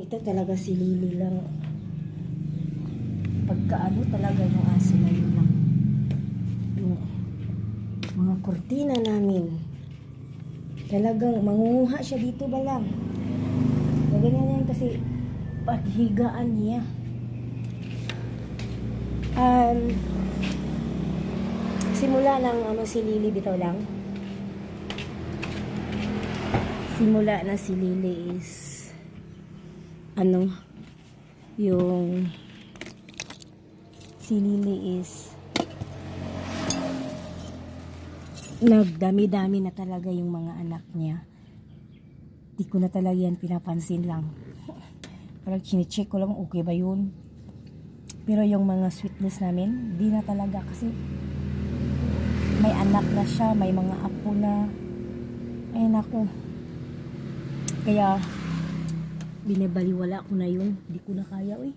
Ito talaga si Lily lang. Pagkaano talaga yung aso na yun lang. Yung mga kurtina namin. Talagang mangunguha siya dito ba lang. Ganyan yan kasi paghigaan niya. Um, simula ng ano si Lily bitaw lang. Simula na si Lily is ano yung si Lily is nagdami-dami na talaga yung mga anak niya. Di ko na talaga yan pinapansin lang. Parang chine-check ko lang okay ba yun. Pero yung mga sweetness namin, di na talaga kasi may anak na siya, may mga apo na. Ay nako. Kaya binabaliwala ko na yun. Di ko na kaya, uy.